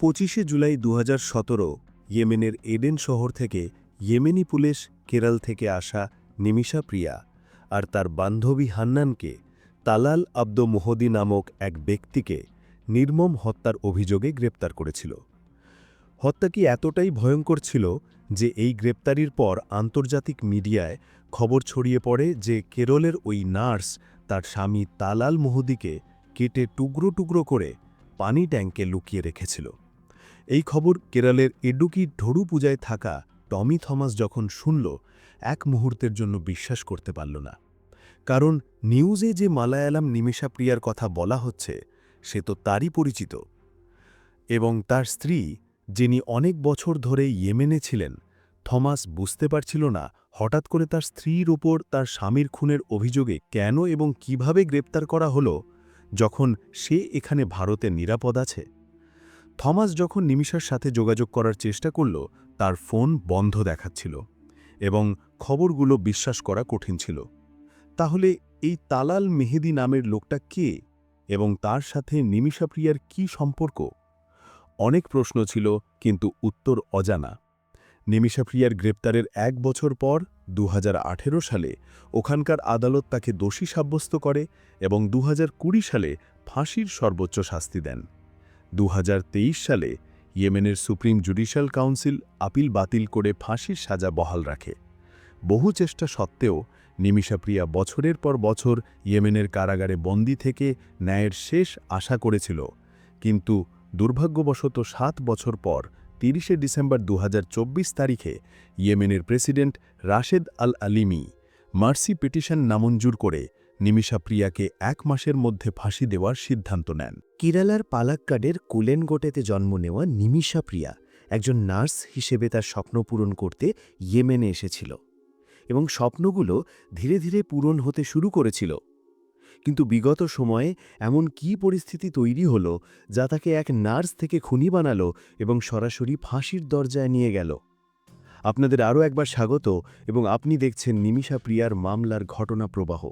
পঁচিশে জুলাই দু হাজার সতেরো ইয়েমেনের এডেন শহর থেকে ইয়েমেনি পুলিশ কেরল থেকে আসা নিমিষা প্রিয়া আর তার বান্ধবী হান্নানকে তালাল আব্দ মোহদি নামক এক ব্যক্তিকে নির্মম হত্যার অভিযোগে গ্রেপ্তার করেছিল। হত্যা কি এতটাই ভয়ঙ্কর ছিল যে এই গ্রেপ্তারির পর আন্তর্জাতিক মিডিয়ায় খবর ছড়িয়ে পড়ে যে কেরলের ওই নার্স তার স্বামী তালাল মোহদিকে কেটে টুকরো টুকরো করে পানি ট্যাঙ্কে লুকিয়ে রেখেছিল। এই খবর কেরলের এডুকি ঢড়ু পূজায় থাকা টমি থমাস যখন শুনল, এক মুহূর্তের জন্য বিশ্বাস করতে পারল না। কারণ নিউজে যে মালায়ালাম নিমিষা প্রিয়ার কথা বলা হচ্ছে, সে তো তারই পরিচিত। এবং তার স্ত্রী, যিনি অনেক বছর ধরে ইয়েমেনে ছিলেন, থমাস বুঝতে পারছিল না হঠাৎ করে তার স্ত্রীর ওপর তার স্বামীর খুনের অভিযোগে কেন এবং কীভাবে গ্রেপ্তার করা হলো, যখন সে এখানে ভারতে নিরাপদ আছে। থমাস যখন নিমিষার সাথে যোগাযোগ করার চেষ্টা করল, তার ফোন বন্ধ দেখাচ্ছিল এবং খবরগুলো বিশ্বাস করা কঠিন ছিল। তাহলে এই তালাল মেহেদি নামের লোকটা কে এবং তার সাথে নিমিষা প্রিয়ার কি সম্পর্ক? অনেক প্রশ্ন ছিল, কিন্তু উত্তর অজানা। নিমিষা প্রিয়ার গ্রেপ্তারের এক বছর পর দু হাজার আঠেরো সালে ওখানকার আদালত তাকে দোষী সাব্যস্ত করে এবং দু হাজার কুড়ি সালে ফাঁসির সর্বোচ্চ শাস্তি দেন। দু হাজার তেইশ সালে ইয়েমেনের সুপ্রিম জুডিশিয়াল কাউন্সিল আপিল বাতিল করে ফাঁসির সাজা বহাল রাখে। বহু চেষ্টা সত্ত্বেও নিমিষা প্রিয়া বছরের পর বছর ইয়েমেনের কারাগারে বন্দি থেকে ন্যায়ের শেষ আশা করেছিল, কিন্তু দুর্ভাগ্যবশত সাত বছর পর তিরিশে ডিসেম্বর দু হাজার চব্বিশ তারিখে ইয়েমেনের president Rashad Al Alimi mercy petition নামঞ্জুর করে নিমিষা প্রিয়াকে এক মাসের মধ্যে ফাঁসি দেওয়ার সিদ্ধান্ত নেন। কেরালার পালাক্কাডের কুলেনগোটেতে জন্ম নেওয়া নিমিষা প্রিয়া একজন নার্স হিসেবে তার স্বপ্ন পূরণ করতে ইয়েমেনে এসেছিল এবং স্বপ্নগুলো ধীরে ধীরে পূরণ হতে শুরু করেছিল। কিন্তু বিগত সময়ে এমন কী পরিস্থিতি তৈরি হলো যা তাকে এক নার্স থেকে খুনি বানালো এবং সরাসরি ফাঁসির দরজায় নিয়ে গেল? আপনাদের আরও একবার স্বাগত এবং আপনি দেখছেন নিমিষা প্রিয়ার মামলার ঘটনা প্রবাহ।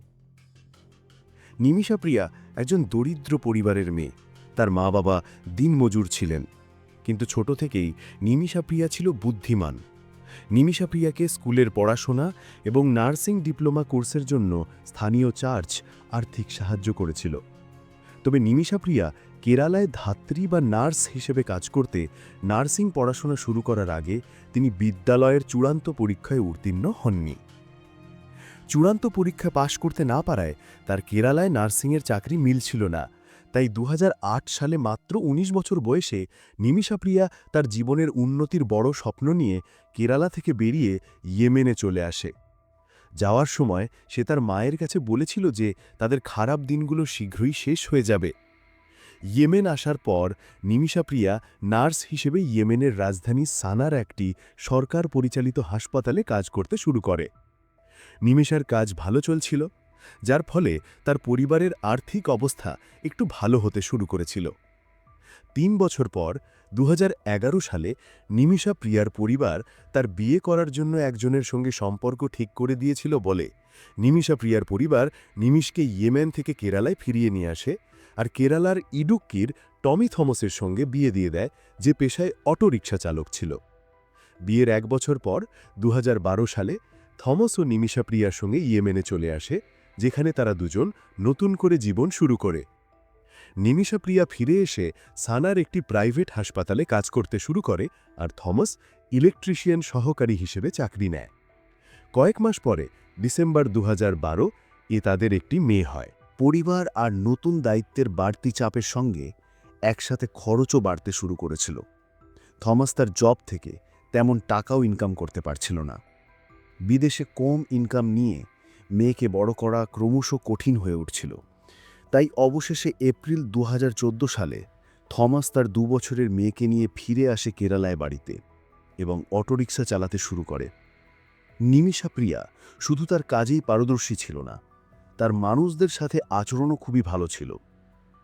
নিমিষা প্রিয়া একজন দরিদ্র পরিবারের মেয়ে। তার মা বাবা দিনমজুর ছিলেন। কিন্তু ছোট থেকেই নিমিষা প্রিয়া ছিল বুদ্ধিমান। নিমিষা প্রিয়াকে স্কুলের পড়াশোনা এবং নার্সিং ডিপ্লোমা কোর্সের জন্য স্থানীয় চার্চ আর্থিক সাহায্য করেছিল। তবে নিমিষা প্রিয়া কেরালায় ধাত্রী বা নার্স হিসেবে কাজ করতে নার্সিং পড়াশোনা শুরু করার আগে তিনি বিদ্যালয়ের চূড়ান্ত পরীক্ষায় উত্তীর্ণ হননি। চূড়ান্ত পরীক্ষা পাশ করতে না পারায় তার কেরালায় নার্সিংয়ের চাকরি মিলছিল না। তাই দু হাজার আট সালে মাত্র ১৯ বছর বয়সে নিমিষা প্রিয়া তার জীবনের উন্নতির বড় স্বপ্ন নিয়ে কেরালা থেকে বেরিয়ে ইয়েমেনে চলে আসে। যাওয়ার সময় সে তার মায়ের কাছে বলেছিল যে তাদের খারাপ দিনগুলো শীঘ্রই শেষ হয়ে যাবে। ইয়েমেন আসার পর নিমিষা প্রিয়া নার্স হিসেবে ইয়েমেনের রাজধানী সানার একটি সরকার পরিচালিত হাসপাতালে কাজ করতে শুরু করে। নিমিষার কাজ ভালো চলছিল, যার ফলে তার পরিবারের আর্থিক অবস্থা একটু ভালো হতে শুরু করেছিল। তিন বছর পর দু হাজার এগারো সালে নিমিষা প্রিয়ার পরিবার তার বিয়ে করার জন্য একজনের সঙ্গে সম্পর্ক ঠিক করে দিয়েছিল বলে নিমিষা প্রিয়ার পরিবার নিমিষকে ইয়েমেন থেকে কেরালায় ফিরিয়ে নিয়ে আসে আর কেরালার ইডুক্কির টমি থমসের সঙ্গে বিয়ে দিয়ে দেয়, যে পেশায় অটোরিকশা চালক ছিল। বিয়ের এক বছর পর দু হাজার বারো সালে থমস ও নিমিষা প্রিয়ার সঙ্গে ইয়েমেনে চলে আসে, যেখানে তারা দুজন নতুন করে জীবন শুরু করে। নিমিষা প্রিয়া ফিরে এসে সানার একটি প্রাইভেট হাসপাতালে কাজ করতে শুরু করে আর থমাস ইলেকট্রিশিয়ান সহকারী হিসেবে চাকরি নেয়। কয়েক মাস পরে, ডিসেম্বর দু হাজার বারো, এ তাদের একটি মেয়ে হয়। পরিবার আর নতুন দায়িত্বের বাড়তি চাপের সঙ্গে একসাথে খরচও বাড়তে শুরু করেছিল। থমাস তার জব থেকে তেমন টাকাও ইনকাম করতে পারছিল না। বিদেশে কম ইনকাম নিয়ে মেয়েকে বড় করা ক্রমশ কঠিন হয়ে উঠছিল। তাই অবশেষে এপ্রিল দু হাজার চোদ্দ সালে থমাস তার দু বছরের মেয়েকে নিয়ে ফিরে আসে কেরালায় বাড়িতে এবং অটোরিকশা চালাতে শুরু করে। নিমিষা প্রিয়া শুধু তার কাজেই পারদর্শী ছিল না, তার মানুষদের সাথে আচরণও খুবই ভালো ছিল।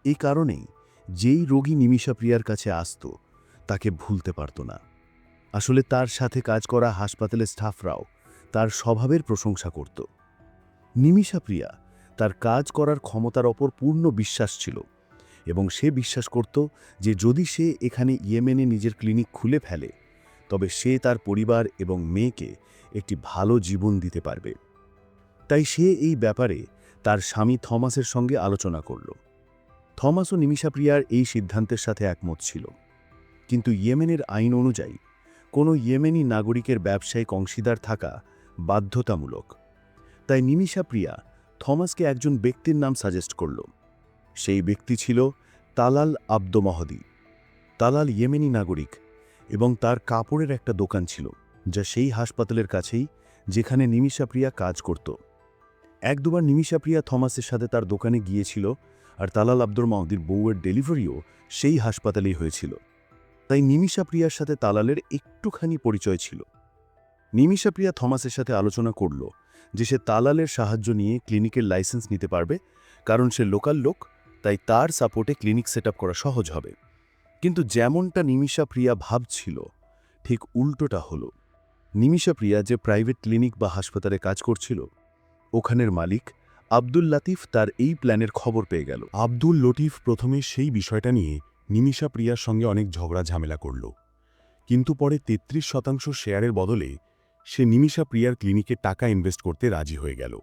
এই কারণেই যেই রোগী নিমিষা প্রিয়ার কাছে আসত, তাকে ভুলতে পারত না। আসলে তার সাথে কাজ করা হাসপাতালের স্টাফরাও তার স্বভাবের প্রশংসা করত। নিমিষা প্রিয়া তার কাজ করার ক্ষমতার ওপর পূর্ণ বিশ্বাস ছিল এবং সে বিশ্বাস করত যে যদি সে এখানে ইয়েমেনে নিজের ক্লিনিক খুলে ফেলে, তবে সে তার পরিবার এবং মেয়েকে একটি ভালো জীবন দিতে পারবে। তাই সে এই ব্যাপারে তার স্বামী থমাসের সঙ্গে আলোচনা করল। থমাস ও নিমিষাপ্রিয়ার এই সিদ্ধান্তের সাথে একমত ছিল। কিন্তু ইয়েমেনের আইন অনুযায়ী কোনো ইয়েমেনি নাগরিকের ব্যবসায়িক অংশীদার থাকা বাধ্যতামূলক। তাই নিমিষা প্রিয়া থমাসকে একজন ব্যক্তির নাম সাজেস্ট করল। সেই ব্যক্তি ছিল Talal Abdo Mahdi Talal Yemeni নাগরিক এবং তার কাপড়ের একটা দোকান ছিল, যা সেই হাসপাতালের কাছেই যেখানে নিমিষা প্রিয়া কাজ করত। এক দুবার নিমিষা প্রিয়া থমাসের সাথে তার দোকানে গিয়েছিল আর তালাল আব্দুর মাহদির বউয়ের ডেলিভারিও সেই হাসপাতালেই হয়েছিল। তাই নিমিষা প্রিয়ার সাথে তালালের একটুখানি পরিচয় ছিল। নিমিষা প্রিয়া থমাসের সাথে আলোচনা করল যে সে তালালের সাহায্য নিয়ে ক্লিনিকের লাইসেন্স নিতে পারবে, কারণ সে লোকাল লোক, তাই তার সাপোর্টে ক্লিনিক সেট করা সহজ হবে। কিন্তু যেমনটা নিমিষা প্রিয়া ভাবছিল, ঠিক উল্টোটা হলো। নিমিষা প্রিয়া যে প্রাইভেট ক্লিনিক বা হাসপাতালে কাজ করছিল, ওখানের মালিক আব্দুল লাতিফ তার এই প্ল্যানের খবর পেয়ে গেল। আব্দুল লতিফ প্রথমে সেই বিষয়টা নিয়ে নিমিষা প্রিয়ার সঙ্গে অনেক ঝগড়া ঝামেলা করল। কিন্তু পরে ৩৩ শতাংশ শেয়ারের বদলে সে নিমিষা প্রিয়ার ক্লিনিকে টাকা ইনভেস্ট করতে রাজি হয়ে গেল।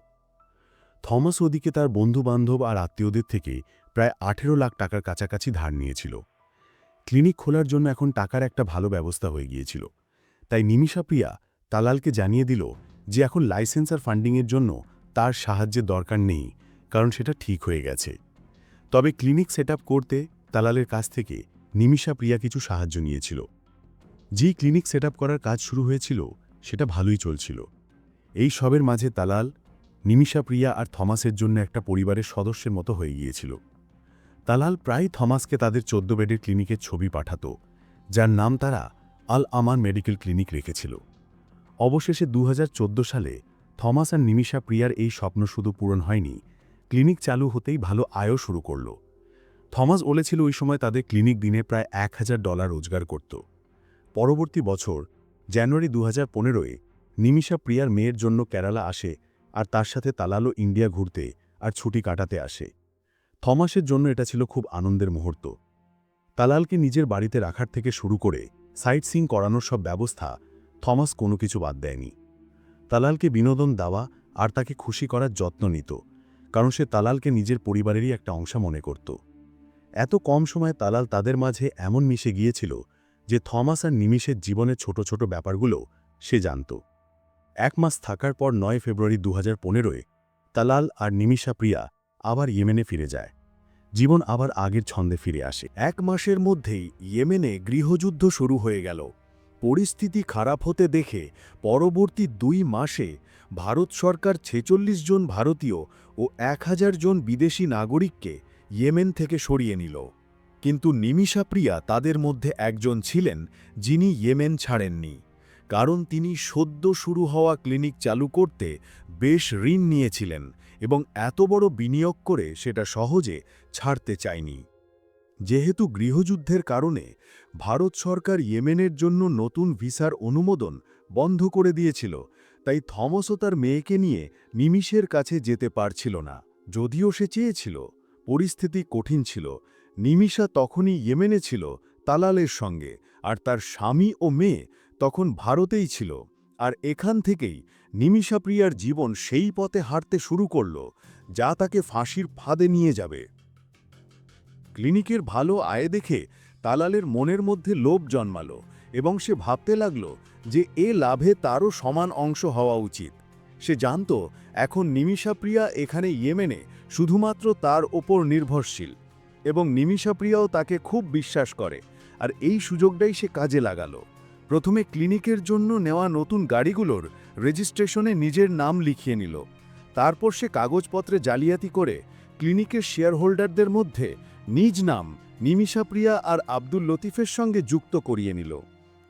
থমাস ওদিকে তার বন্ধুবান্ধব আর আত্মীয়দের থেকে প্রায় আঠেরো লাখ টাকার কাছাকাছি ধার নিয়েছিল। ক্লিনিক খোলার জন্য এখন টাকার একটা ভালো ব্যবস্থা হয়ে গিয়েছিল। তাই নিমিষা প্রিয়া তালালকে জানিয়ে দিল যে এখন লাইসেন্স আর ফান্ডিংয়ের জন্য তার সাহায্যের দরকার নেই, কারণ সেটা ঠিক হয়ে গেছে। তবে ক্লিনিক সেট করতে তালালের কাছ থেকে নিমিষা প্রিয়া কিছু সাহায্য নিয়েছিল। যেই ক্লিনিক সেট করার কাজ শুরু হয়েছিল সেটা ভালোই চলছিল। এই সবের মাঝে তালাল নিমিষা প্রিয়া আর থমাসের জন্য একটা পরিবারের সদস্যের মতো হয়ে গিয়েছিল। তালাল প্রায় থমাসকে তাদের চোদ্দ বেডের ক্লিনিকের ছবি পাঠাত, যার নাম তারা আল আমান মেডিকেল ক্লিনিক রেখেছিল। অবশেষে দু হাজার চোদ্দ সালে থমাস আর নিমিষা প্রিয়ার এই স্বপ্ন শুধু পূরণ হয়নি, ক্লিনিক চালু হতেই ভালো আয়ও শুরু করল। থমাস বলেছিল ওই সময় তাদের ক্লিনিক দিনে প্রায় এক হাজার ডলার রোজগার করত। পরবর্তী বছর জানুয়ারি দু হাজার পনেরোয় নিমিষা প্রিয়ার মেয়ের জন্য কেরালা আসে আর তার সাথে তালালো ইন্ডিয়া ঘুরতে আর ছুটি কাটাতে আসে। থমাসের জন্য এটা ছিল খুব আনন্দের মুহূর্ত। তালালকে নিজের বাড়িতে রাখার থেকে শুরু করে সাইট সিং করানোর সব ব্যবস্থা থমাস কোনো কিছু বাদ দেয়নি। তালালকে বিনোদন দেওয়া আর তাকে খুশি করার যত্ন নিত, কারণ সে তালালকে নিজের পরিবারেরই একটা অংশ মনে করত। এত কম সময়ে তালাল তাদের মাঝে এমন মিশে গিয়েছিল যে থমাস আর নিমিষের জীবনের ছোট ছোট ব্যাপারগুলো সে জানত। এক মাস থাকার পর নয় ফেব্রুয়ারি দু হাজার পনেরোয় তালাল আর নিমিষা প্রিয়া আবার ইয়েমেনে ফিরে যায়। জীবন আবার আগের ছন্দে ফিরে আসে। এক মাসের মধ্যেই ইয়েমেনে গৃহযুদ্ধ শুরু হয়ে গেল। পরিস্থিতি খারাপ হতে দেখে পরবর্তী দুই মাসে ভারত সরকার ছেচল্লিশ জন ভারতীয় ও এক হাজার জন বিদেশি নাগরিককে ইয়েমেন থেকে সরিয়ে নিল। কিন্তু নিমিষা প্রিয়া তাদের মধ্যে একজন ছিলেন যিনি ইয়েমেন ছাড়েননি, কারণ তিনি সদ্য শুরু হওয়া ক্লিনিক চালু করতে বেশ ঋণ নিয়েছিলেন এবং এত বড় বিনিয়োগ করে সেটা সহজে ছাড়তে চায়নি। যেহেতু গৃহযুদ্ধের কারণে ভারত সরকার ইয়েমেনের জন্য নতুন ভিসার অনুমোদন বন্ধ করে দিয়েছিল, তাই থমসও তার মেয়েকে নিয়ে নিমিষের কাছে যেতে পারছিল না, যদিও সে চেয়েছিল, পরিস্থিতি কঠিন ছিল নিমিষা তখনই ইয়েমেনে ছিল তালালের সঙ্গে, আর তার স্বামী ও মেয়ে তখন ভারতেই ছিল। আর এখান থেকেই নিমিষা প্রিয়ার জীবন সেই পথে হাঁটতে শুরু করল, যা তাকে ফাঁসির ফাঁদে নিয়ে যাবে। ক্লিনিকের ভালো আয় দেখে তালালের মনের মধ্যে লোভ জন্মালো এবং সে ভাবতে লাগল যে এ লাভে তারও সমান অংশ হওয়া উচিত। সে জানত, এখন নিমিষাপ্রিয়া এখানে ইয়েমেনে শুধুমাত্র তার ওপর নির্ভরশীল। এবং নিমিষাপ্রিয়াও তাকে খুব বিশ্বাস করে, আর এই সুযোগটাই সে কাজে লাগালো। প্রথমে ক্লিনিকের জন্য নেওয়া নতুন গাড়িগুলোর রেজিস্ট্রেশনে নিজের নাম লিখিয়ে নিল। তারপর সে কাগজপত্রে জালিয়াতি করে ক্লিনিকের শেয়ার হোল্ডারদের মধ্যে নিজ নাম নিমিষা প্রিয়া আর আব্দুল লতিফের সঙ্গে যুক্ত করিয়ে নিল।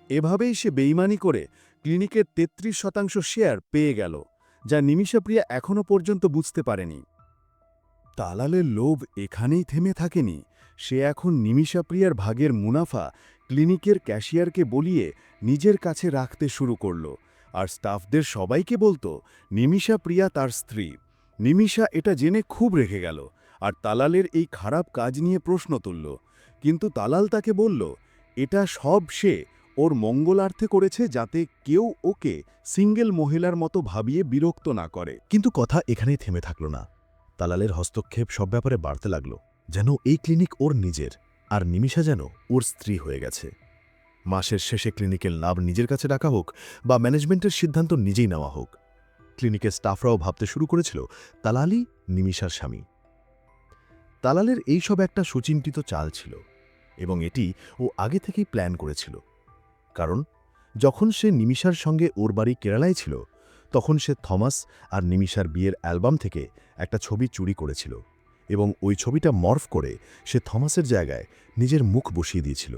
এভাবেই সে বেইমানি করে ক্লিনিকের ৩৩ শতাংশ শেয়ার পেয়ে গেল, যা নিমিষা প্রিয়া এখনও পর্যন্ত বুঝতে পারেনি। তালালের লোভ এখানেই থেমে থাকেনি। সে এখন নিমিষা প্রিয়ার ভাগের মুনাফা ক্লিনিকের ক্যাশিয়ারকে বলিয়ে নিজের কাছে রাখতে শুরু করল। আর স্টাফদের সবাইকে বলতো, নিমিষা প্রিয়া তার স্ত্রী। নিমিষা এটা জেনে খুব রেখে গেল আর তালালের এই খারাপ কাজ নিয়ে প্রশ্ন তুলল। কিন্তু তালাল তাকে বলল, এটা সব সে ওর মঙ্গলার্থে করেছে যাতে কেউ ওকে সিঙ্গেল মহিলার মতো ভাবিয়ে বিরক্ত না করে। কিন্তু কথা এখানেই থেমে থাকল না। তালালের হস্তক্ষেপ সব ব্যাপারে বাড়তে লাগল, যেন এই ক্লিনিক ওর নিজের, আর নিমিষা যেন ওর স্ত্রী হয়ে গেছে। মাসের শেষে ক্লিনিকের লাভ নিজের কাছে রাখা হোক বা ম্যানেজমেন্টের সিদ্ধান্ত নিজেই নেওয়া হোক, ক্লিনিকের স্টাফরাও ভাবতে শুরু করেছিল তালালই নিমিষার স্বামী। তালালের এইসব একটা সুচিন্তিত চাল ছিল, এবং এটি ও আগে থেকেই প্ল্যান করেছিল। কারণ, যখন সে নিমিষার সঙ্গে ওর বাড়ি কেরালায় ছিল তখন সে থমাস আর নিমিষার বিয়ের অ্যালবাম থেকে একটা ছবি চুরি করেছিল এবং ওই ছবিটা মর্ফ করে সে থমাসের জায়গায় নিজের মুখ বসিয়ে দিয়েছিল।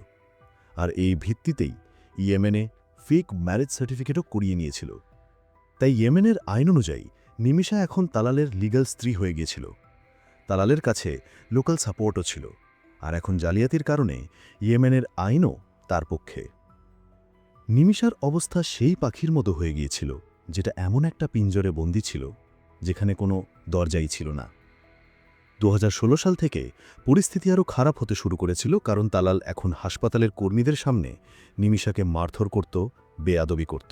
আর এই ভিত্তিতেই ইয়েমেনে ফেক ম্যারেজ সার্টিফিকেটও করিয়ে নিয়েছিল। তাই ইয়েমেনের আইন অনুযায়ী নিমিষা এখন তালালের লিগ্যাল স্ত্রী হয়ে গিয়েছিল। তালালের কাছে লোকাল সাপোর্টও ছিল। আর এখন জালিয়াতির কারণে ইয়েমেনের আইনও তার পক্ষে। নিমিষার অবস্থা সেই পাখির মতো হয়ে গিয়েছিল। যেটা এমন একটা পিঞ্জরে বন্দী ছিল, যেখানে কোনো দরজাই ছিল না। দু হাজার ষোলো সাল থেকে পরিস্থিতি আরও খারাপ হতে শুরু করেছিল কারণ তালাল এখন হাসপাতালের কর্মীদের সামনে নিমিষাকে মারধর করত, বেয়াদবি করত।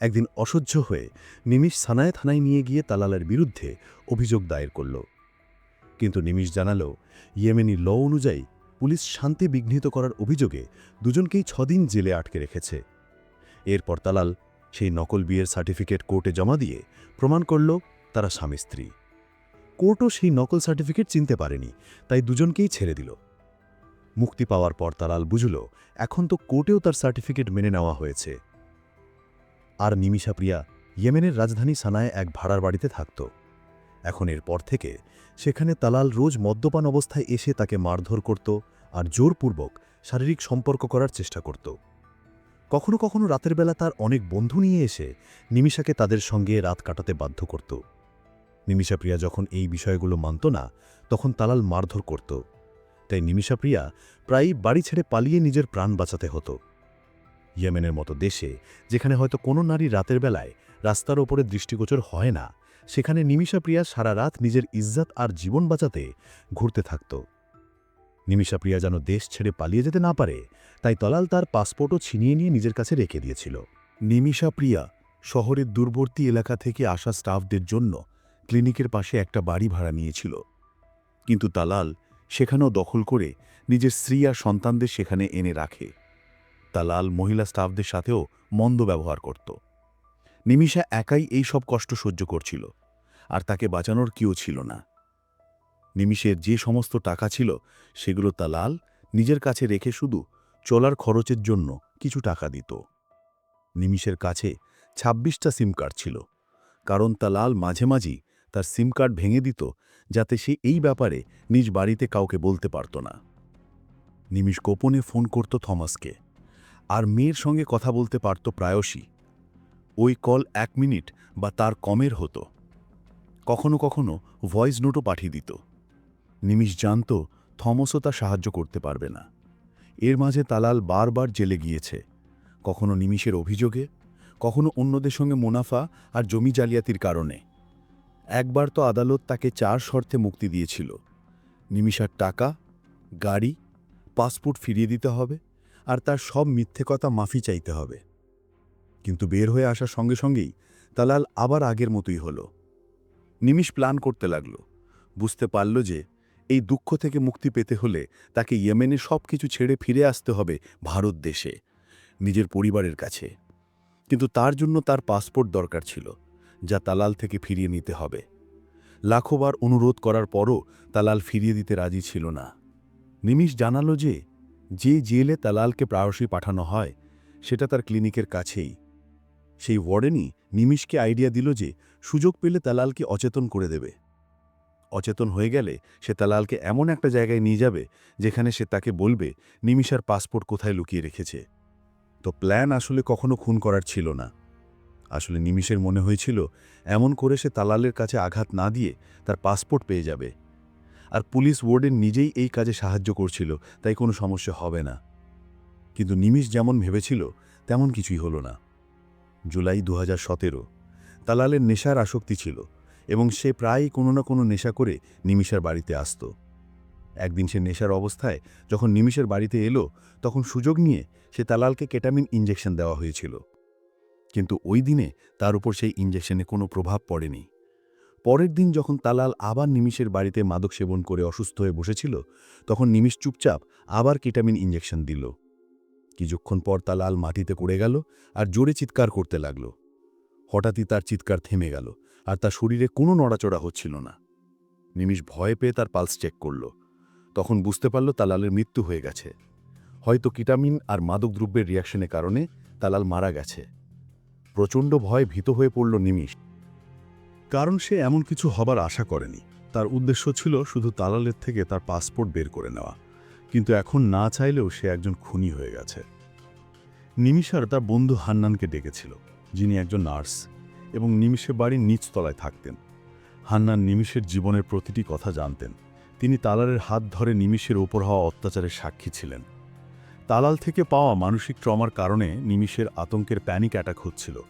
একদিন অসহ্য হয়ে নিমিষ সানায় থানায় নিয়ে গিয়ে তালালের বিরুদ্ধে অভিযোগ দায়ের করল। কিন্তু নিমিষ জানালো, ইয়েমেনি ল অনুযায়ী পুলিশ শান্তি বিঘ্নিত করার অভিযোগে দুজনকেই ছদিন জেলে আটকে রেখেছে। এরপর তালাল সেই নকল বিয়ের সার্টিফিকেট কোর্টে জমা দিয়ে প্রমাণ করল তারা স্বামী স্ত্রী। কোর্টও সেই নকল সার্টিফিকেট চিনতে পারেনি, তাই দুজনকেই ছেড়ে দিল। মুক্তি পাওয়ার পর তালাল বুঝল, এখন তো কোর্টেও তার সার্টিফিকেট মেনে নেওয়া হয়েছে। আর নিমিষা প্রিয়া ইয়েমেনের রাজধানী সানায় এক ভাড়ার বাড়িতে থাকত। এখন এরপর থেকে সেখানে তালাল রোজ মদ্যপান অবস্থায় এসে তাকে মারধর করত আর জোরপূর্বক শারীরিক সম্পর্ক করার চেষ্টা করত। কখনো কখনো রাতের বেলা তার অনেক বন্ধু নিয়ে এসে নিমিষাকে তাদের সঙ্গে রাত কাটাতে বাধ্য করত। নিমিষা প্রিয়া যখন এই বিষয়গুলো মানত না, তখন তালাল মারধর করত। তাই নিমিষা প্রিয়া প্রায়ই বাড়ি ছেড়ে পালিয়ে নিজের প্রাণ বাঁচাতে হতো। ইয়েমেনের মতো দেশে, যেখানে হয়তো কোনো নারী রাতের বেলায় রাস্তার ওপরে দৃষ্টিগোচর হয় না, সেখানে নিমিষা প্রিয়া সারা রাত নিজের ইজ্জাত আর জীবন বাঁচাতে ঘুরতে থাকত। নিমিষা প্রিয়া যেন দেশ ছেড়ে পালিয়ে যেতে না পারে, তাই তলাল তার পাসপোর্টও ছিনিয়ে নিয়ে নিজের কাছে রেখে দিয়েছিল। নিমিষা প্রিয়া, শহরের দূরবর্তী এলাকা থেকে আসা স্টাফদের জন্য ক্লিনিকের পাশে একটা বাড়ি ভাড়া নিয়েছিল। কিন্তু তালাল সেখানেও দখল করে নিজের স্ত্রী আর সন্তানদের সেখানে এনে রাখে। তালাল মহিলা স্টাফদের সাথেও মন্দ ব্যবহার করত। নিমিষা একাই এই সব কষ্ট সহ্য করছিল, আর তাকে বাঁচানোর কেউ ছিল না। নিমিষের যে সমস্ত টাকা ছিল, সেগুলো তালাল নিজের কাছে রেখে শুধু চলার খরচের জন্য কিছু টাকা দিত। নিমিষের কাছে ২৬টা সিম কার্ড ছিল, কারণ তালাল মাঝে মাঝেই তার সিম কার্ড ভেঙে দিত যাতে সে এই ব্যাপারে নিজ বাড়িতে কাউকে বলতে পারত না। নিমিষ গোপনে ফোন করত থমাসকে, আর মেয়ের সঙ্গে কথা বলতে পারত প্রায়শই। ওই কল এক মিনিট বা তার কমের হতো। কখনো কখনো ভয়েস নোটও পাঠিয়ে দিত। নিমিষ জানত থমসও তা সাহায্য করতে পারবে না। এর মাঝে তালাল বারবার জেলে গিয়েছে। কখনো নিমিষের অভিযোগে, কখনো অন্যদের সঙ্গে মুনাফা আর জমি জালিয়াতির কারণে। একবার তো আদালত তাকে চার শর্তে মুক্তি দিয়েছিল। নিমিষার টাকা, গাড়ি, পাসপোর্ট ফিরিয়ে দিতে হবে আর তার সব মিথ্যে কথা মাফি চাইতে হবে। কিন্তু বের হয়ে আসার সঙ্গে সঙ্গেই তালাল আবার আগের মতোই হল। নিমিষ প্ল্যান করতে লাগল। বুঝতে পারল যে এই দুঃখ থেকে মুক্তি পেতে হলে তাকে ইয়েমেনে সব কিছু ছেড়ে ফিরে আসতে হবে ভারত দেশে, নিজের পরিবারের কাছে। কিন্তু তার জন্য তার পাসপোর্ট দরকার ছিল, যা তালাল থেকে ফিরিয়ে নিতে হবে। লাখোবার অনুরোধ করার পরও তালাল ফিরিয়ে দিতে রাজি ছিল না। নিমিষ জানালো যে যে জেলে তালালকে প্রায়শই পাঠানো হয়, সেটা তার ক্লিনিকের কাছেই। সেই ওয়ার্ডেনই নিমিষকে আইডিয়া দিল যে, সুযোগ পেলে তালালকে অচেতন করে দেবে। অচেতন হয়ে গেলে সে তালালকে এমন একটা জায়গায় নিয়ে যাবে যেখানে সে তাকে বলবে, নিমিষার পাসপোর্ট কোথায় লুকিয়ে রেখেছে? তো প্ল্যান আসলে কখনো খুন করার ছিল না। আসলে নিমিষের মনে হয়েছিল, এমন করে সে তালালের কাছে আঘাত না দিয়ে তার পাসপোর্ট পেয়ে যাবে। আর পুলিশ ওয়ার্ডেন নিজেই এই কাজে সাহায্য করছিল, তাই কোনো সমস্যা হবে না। কিন্তু নিমিষ যেমন ভেবেছিল, তেমন কিছুই হলো না। জুলাই দু হাজার সতেরো, তালালের নেশার আসক্তি ছিল। এবং সে প্রায়ই কোনো না কোনো নেশা করে নিমিষার বাড়িতে আসত। একদিন সে নেশার অবস্থায় যখন নিমিষের বাড়িতে এলো, তখন সুযোগ নিয়ে সে তালালকে কেটামিন ইঞ্জেকশন দেওয়া হয়েছিল। কিন্তু ওই দিনে তার উপর সেই ইঞ্জেকশনে কোনো প্রভাব পড়েনি। পরের দিন যখন তালাল আবার নিমিষের বাড়িতে মাদক সেবন করে অসুস্থ হয়ে বসেছিল, তখন নিমিষ চুপচাপ আবার কেটামিন ইঞ্জেকশন দিল। কিছুক্ষণ পর তালাল মাটিতে পড়ে গেল আর জোরে চিৎকার করতে লাগল। হঠাৎই তার চিৎকার থেমে গেল। আর তার শরীরে কোনো নড়াচড়া হচ্ছিল না। নিমিষ ভয় পেয়ে তার পালস চেক করল। তখন বুঝতে পারল তালালের মৃত্যু হয়ে গেছে। হয়তো কিটামিন আর মাদকদ্রব্যের রিয়াকশনের কারণে তালাল মারা গেছে। প্রচণ্ড ভয় ভীত হয়ে পড়ল নিমিষ। কারণ সে এমন কিছু হবার আশা করেনি। তার উদ্দেশ্য ছিল শুধু তালালের থেকে তার পাসপোর্ট বের করে নেওয়া। কিন্তু এখন না চাইলেও সে একজন খুনি হয়ে গেছে। নিমিষার তার বন্ধু হান্নানকে ডেকেছিল, যিনি একজন নার্স। এবং নিমিষে বাড়ির নিচতলায় থাকতেন। হান্নান নিমিষের জীবনের প্রতিটি কথা জানতেন। তিনি তালালের হাত ধরে নিমিষের ওপর হওয়া অত্যাচারের সাক্ষী ছিলেন। তালাল থেকে পাওয়া মানসিক ট্রমার কারণে নিমিষের আতঙ্কের প্যানিক অ্যাটাক হচ্ছিল।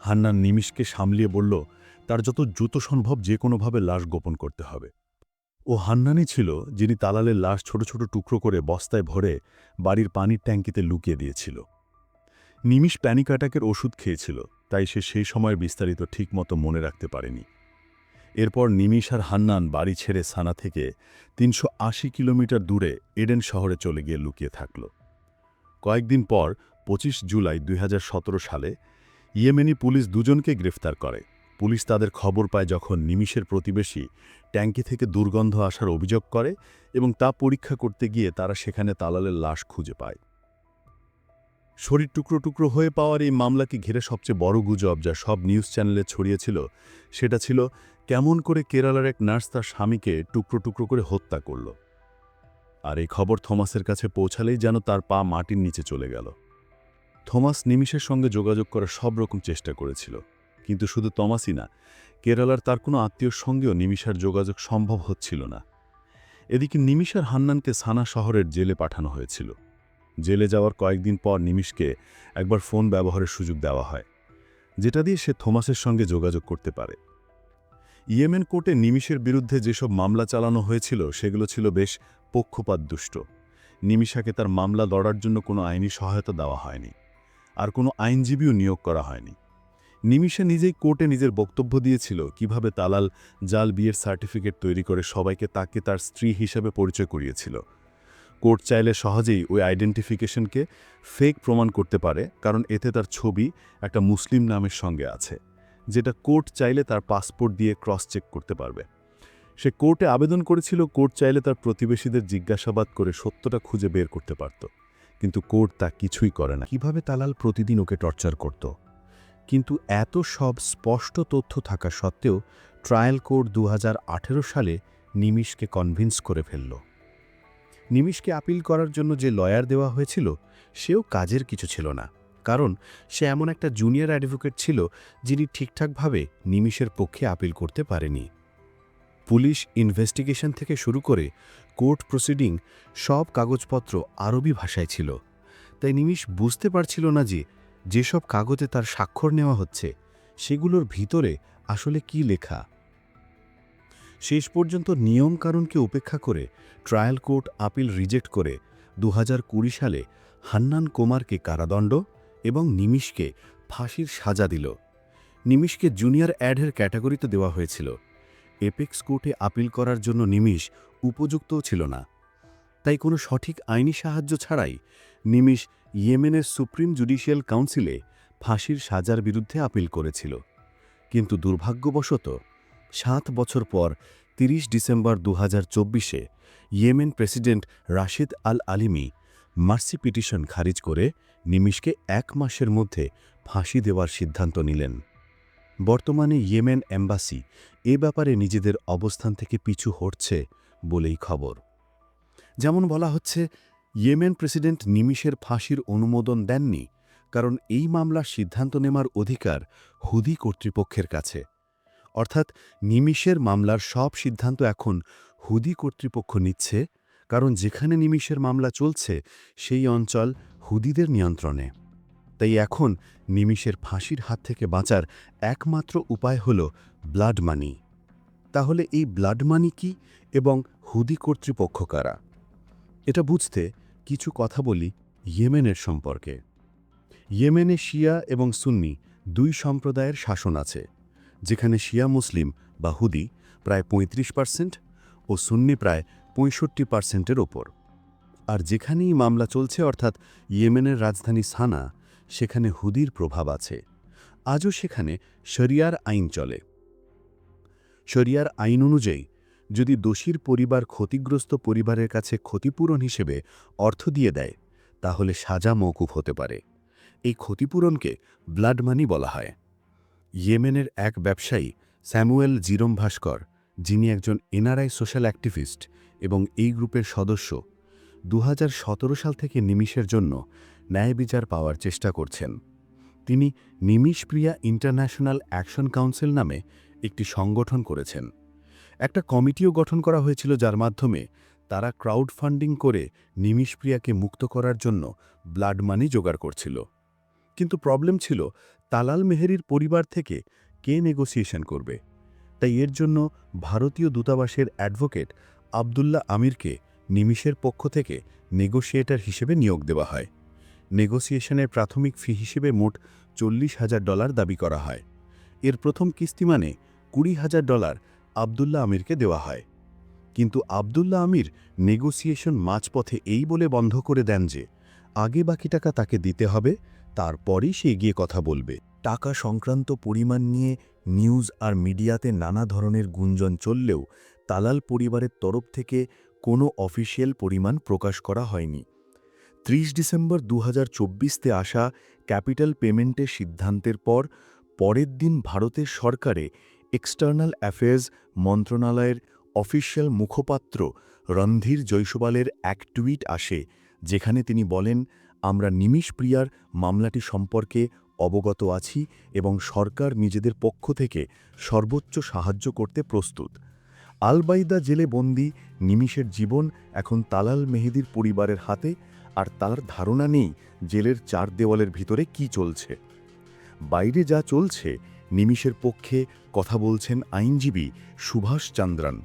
হান্নান নিমিষকে সামলিয়ে বলল, তার যত দ্রুত সম্ভব যে কোনোভাবে লাশ গোপন করতে হবে। ও হান্নানই ছিল যিনি তালালের লাশ ছোট ছোট টুকরো করে বস্তায় ভরে বাড়ির পানির ট্যাঙ্কিতে লুকিয়ে দিয়েছিল। নিমিষ প্যানিক অ্যাটাকের ওষুধ খেয়েছিল। তাই সে সেই সময়ের বিস্তারিত ঠিকমতো মনে রাখতে পারেনি। এরপর নিমিষ আর হান্নান বাড়ি ছেড়ে সানা থেকে তিনশো আশি কিলোমিটার দূরে এডেন শহরে চলে গিয়ে লুকিয়ে থাকল। কয়েকদিন পর ২৫ জুলাই দুই হাজার সতেরো সালে ইয়েমেনি পুলিশ দুজনকে গ্রেফতার করে। পুলিশ তাদের খবর পায় যখন নিমিষের প্রতিবেশী ট্যাঙ্কি থেকে দুর্গন্ধ আসার অভিযোগ করে এবং তা পরীক্ষা করতে গিয়ে তারা সেখানে তালালের লাশ খুঁজে পায়। শরীর টুকরো টুকরো হয়ে পাওয়ার এই মামলাকে ঘিরে সবচেয়ে বড় গুজব যা সব নিউজ চ্যানেলে ছড়িয়েছিল, সেটা ছিল কেমন করে কেরালার এক নার্স তার স্বামীকে টুকরো টুকরো করে হত্যা করল। আর এই খবর থমাসের কাছে পৌঁছালেই যেন তার পা মাটির নিচে চলে গেল। থমাস নিমিষের সঙ্গে যোগাযোগ করার সব রকম চেষ্টা করেছিল, কিন্তু শুধু তমাসই না, কেরালার তার কোনো আত্মীয়র সঙ্গেও নিমিষার যোগাযোগ সম্ভব হচ্ছিল না। এদিকে নিমিষার হান্নানকে সানা শহরের জেলে পাঠানো হয়েছিল। জেলে যাওয়ার কয়েকদিন পর নিমিষকে একবার ফোন ব্যবহারের সুযোগ দেওয়া হয়, যেটা দিয়ে সে থমাসের সঙ্গে যোগাযোগ করতে পারে। ইয়েমেন কোর্টে নিমিষের বিরুদ্ধে যেসব মামলা চালানো হয়েছিল, সেগুলো ছিল বেশ পক্ষপাতদুষ্ট। নিমিষাকে তার মামলা লড়ার জন্য কোনো আইনি সহায়তা দেওয়া হয়নি, আর কোনো আইনজীবীও নিয়োগ করা হয়নি। নিমিষা নিজেই কোর্টে নিজের বক্তব্য দিয়েছিল, কীভাবে তালাল জাল বিয়ের সার্টিফিকেট তৈরি করে সবাইকে তাকে তার স্ত্রী হিসেবে পরিচয় করিয়েছিল। কোর্ট চাইলে সহজেই ওই আইডেন্টিফিকেশনকে ফেক প্রমাণ করতে পারে, কারণ এতে তার ছবি একটা মুসলিম নামের সঙ্গে আছে, যেটা কোর্ট চাইলে তার পাসপোর্ট দিয়ে ক্রস চেক করতে পারবে। সে কোর্টে আবেদন করেছিল কোর্ট চাইলে তার প্রতিবেশীদের জিজ্ঞাসাবাদ করে সত্যটা খুঁজে বের করতে পারত, কিন্তু কোর্ট তা কিছুই করে না। কীভাবে তালাল প্রতিদিন ওকে টর্চার করত? কিন্তু এত সব স্পষ্ট তথ্য থাকা সত্ত্বেও ট্রায়াল কোর্ট দু হাজার আঠেরো সালে নিমিষকে কনভিন্স করে ফেলল। নিমিষকে আপিল করার জন্য যে লয়ার দেওয়া হয়েছিল, সেও কাজের কিছু ছিল না। কারণ, সে এমন একটা জুনিয়র অ্যাডভোকেট ছিল যিনি ঠিকঠাকভাবে নিমিষের পক্ষে আপিল করতে পারেনি। পুলিশ ইনভেস্টিগেশন থেকে শুরু করে কোর্ট প্রসিডিং সব কাগজপত্র আরবি ভাষায় ছিল। তাই নিমিষ বুঝতে পারছিল না যে, যেসব কাগজে তার স্বাক্ষর নেওয়া হচ্ছে, সেগুলোর ভিতরে আসলে কি লেখা। শেষ পর্যন্ত নিয়মকানুনকে উপেক্ষা করে ট্রায়াল কোর্ট আপিল রিজেক্ট করে দু হাজার কুড়ি সালে হান্নান কুমারকে কারাদণ্ড এবং নিমিষকে ফাঁসির সাজা দিল। নিমিষকে জুনিয়র অ্যাডের ক্যাটাগরিতে দেওয়া হয়েছিল। এপেক্স কোর্টে আপিল করার জন্য নিমিষ উপযুক্তও ছিল না। তাই কোনো সঠিক আইনি সাহায্য ছাড়াই নিমিষ ইয়েমেনের সুপ্রিম জুডিশিয়াল কাউন্সিলে ফাঁসির সাজার বিরুদ্ধে আপিল করেছিল। কিন্তু দুর্ভাগ্যবশত সাত বছর পর ৩০ ডিসেম্বর দু হাজার চব্বিশে Yemen president Rashad Al Alimi mercy petition খারিজ করে নিমিষকে এক মাসের মধ্যে ফাঁসি দেওয়ার সিদ্ধান্ত নিলেন। বর্তমানে ইয়েমেন এম্বাসি এ ব্যাপারে নিজেদের অবস্থান থেকে পিছু হটছে বলেই খবর। যেমন বলা হচ্ছে, ইয়েমেন প্রেসিডেন্ট নিমিষের ফাঁসির অনুমোদন দেননি, কারণ এই মামলার সিদ্ধান্ত নেওয়ার অধিকার হুদি কর্তৃপক্ষের কাছে। অর্থাৎ নিমিষের মামলার সব সিদ্ধান্ত এখন হুদি কর্তৃপক্ষ নিচ্ছে, কারণ যেখানে নিমিষের মামলা চলছে, সেই অঞ্চল হুদিদের নিয়ন্ত্রণে। তাই এখন নিমিষের ফাঁসির হাত থেকে বাঁচার একমাত্র উপায় হল ব্লাড মানি। তাহলে এই ব্লাড মানি কি এবং হুদি কর্তৃপক্ষ কারা? এটা বুঝতে কিছু কথা বলি ইয়েমেনের সম্পর্কে। ইয়েমেনে শিয়া এবং সুন্নি দুই সম্প্রদায়ের শাসন আছে। যেখানে শিয়া মুসলিম বা হুদি প্রায় ৩৫ পার্সেন্ট ও সুন্নি প্রায় পঁয়ষট্টি পার্সেন্টের ওপর। আর যেখানেই মামলা চলছে অর্থাৎ ইয়েমেনের রাজধানী সানা, সেখানে হুদির প্রভাব আছে। আজও সেখানে শরিয়ার আইন চলে। শরিয়ার আইন অনুযায়ী, যদি দোষীর পরিবার ক্ষতিগ্রস্ত পরিবারের কাছে ক্ষতিপূরণ হিসেবে অর্থ দিয়ে দেয়, তাহলে সাজা মৌকুফ হতে পারে। এই ক্ষতিপূরণকে ব্লাড মানি বলা হয়। ইয়েমেনের এক ব্যবসায়ী স্যামুয়েল জিরম ভাস্কর, যিনি একজন এনআরআই সোশ্যাল অ্যাক্টিভিস্ট এবং এই গ্রুপের সদস্য দু হাজার সতেরো সাল থেকে নিমিষের জন্য ন্যায় বিচার পাওয়ার চেষ্টা করছেন। তিনি Nimisha Priya international action council নামে একটি সংগঠন করেছেন। একটা কমিটিও গঠন করা হয়েছিল যার মাধ্যমে তারা ক্রাউড ফান্ডিং করে নিমিষ প্রিয়াকে মুক্ত করার জন্য ব্লাড মানি জোগাড় করছিল। কিন্তু প্রবলেম ছিল তালাল মেহেরির পরিবার থেকে কে নেগোসিয়েশন করবে? তাই এর জন্য ভারতীয় দূতাবাসের অ্যাডভোকেট আবদুল্লাহ আমিরকে নিমিষের পক্ষ থেকে নেগোসিয়েটর হিসেবে নিয়োগ দেওয়া হয়। নেগোসিয়েশনের প্রাথমিক ফি হিসেবে মোট চল্লিশ হাজার ডলার দাবি করা হয়। এর প্রথম কিস্তি মানে কুড়ি হাজার ডলার আবদুল্লাহ আমিরকে দেওয়া হয়। কিন্তু আবদুল্লাহ আমির নেগোসিয়েশন মাঝপথে এই বলে বন্ধ করে দেন যে, আগে বাকি টাকা তাকে দিতে হবে তারপরই সে গিয়ে কথা বলবে। টাকা সংক্রান্ত পরিমাণ নিয়ে নিউজ আর মিডিয়াতে নানা ধরনের গুঞ্জন চললেও তালাল পরিবারের তরফ থেকে কোনো অফিসিয়াল পরিমাণ প্রকাশ করা হয়নি। ত্রিশ ডিসেম্বর চব্বিশ তে আসা ক্যাপিটাল পেমেন্টের সিদ্ধান্তের পর পরের দিন ভারতের সরকারে এক্সটার্নাল অ্যাফেয়ার্স মন্ত্রণালয়ের অফিসিয়াল মুখপাত্র রণধীর জৈসওয়ালের এক টুইট আসে, যেখানে তিনি বলেন আমরা নিমিষ প্রিয়ার মামলাটি সম্পর্কে অবগত আছি এবং সরকার নিজেদের পক্ষ থেকে সর্বোচ্চ সাহায্য করতে প্রস্তুত। আলবাইদা জেলে বন্দি নিমিষের জীবন এখন তালাল মেহেদির পরিবারের হাতে, আর তার ধারণা নেই জেলের চার দেওয়ালের ভিতরে কি চলছে। বাইরে যা চলছে, নিমিষের পক্ষে কথা বলছেন আইনজীবী সুভাষ চান্দ্রান।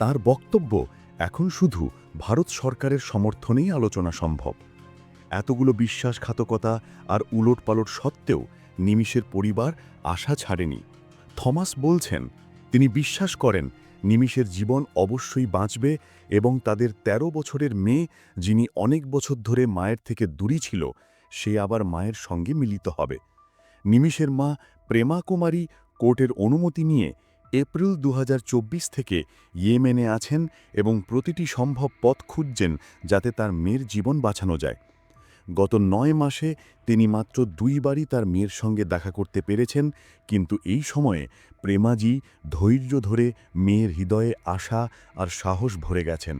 তার বক্তব্য এখন শুধু ভারত সরকারের সমর্থনেই আলোচনা সম্ভব। এতগুলো বিশ্বাসঘাতকতা আর উলটপালট সত্ত্বেও নিমিষের পরিবার আশা ছাড়েনি। থমাস বলছেন, তিনি বিশ্বাস করেন নিমিষের জীবন অবশ্যই বাঁচবে এবং তাদের ১৩ বছরের মেয়ে, যিনি অনেক বছর ধরে মায়ের থেকে দূরী ছিল, সে আবার মায়ের সঙ্গে মিলিত হবে। নিমিষের মা প্রেমা কুমারী কোর্টের অনুমতি নিয়ে এপ্রিল দু হাজার চব্বিশ থেকে ইয়েমেনে আছেন এবং প্রতিটি সম্ভব পথ খুঁজছেন যাতে তার মেয়ের জীবন বাঁচানো যায়। গত নয় মাসে তিনি মাত্র দুইবারই তার মেয়ের সঙ্গে দেখা করতে পেরেছেন, কিন্তু এই সময়ে প্রেমাজি ধৈর্য ধরে মেয়ের হৃদয়ে আশা আর সাহস ভরে গেছেন।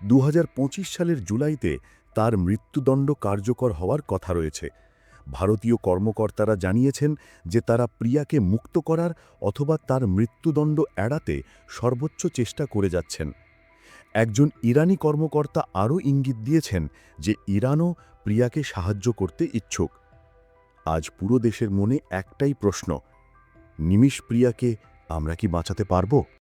দু হাজার পঁচিশ সালের জুলাইতে তার মৃত্যুদণ্ড কার্যকর হওয়ার কথা রয়েছে। ভারতীয় কর্মকর্তারা জানিয়েছেন যে তারা প্রিয়াকে মুক্ত করার অথবা তার মৃত্যুদণ্ড এড়াতে সর্বোচ্চ চেষ্টা করে যাচ্ছেন। একজন ইরানি কর্মকর্তা আরও ইঙ্গিত দিয়েছেন যে ইরানও প্রিয়াকে সাহায্য করতে ইচ্ছুক। আজ পুরো দেশের মনে একটাই প্রশ্ন, নিমিষ প্রিয়াকে আমরা কি বাঁচাতে পারব?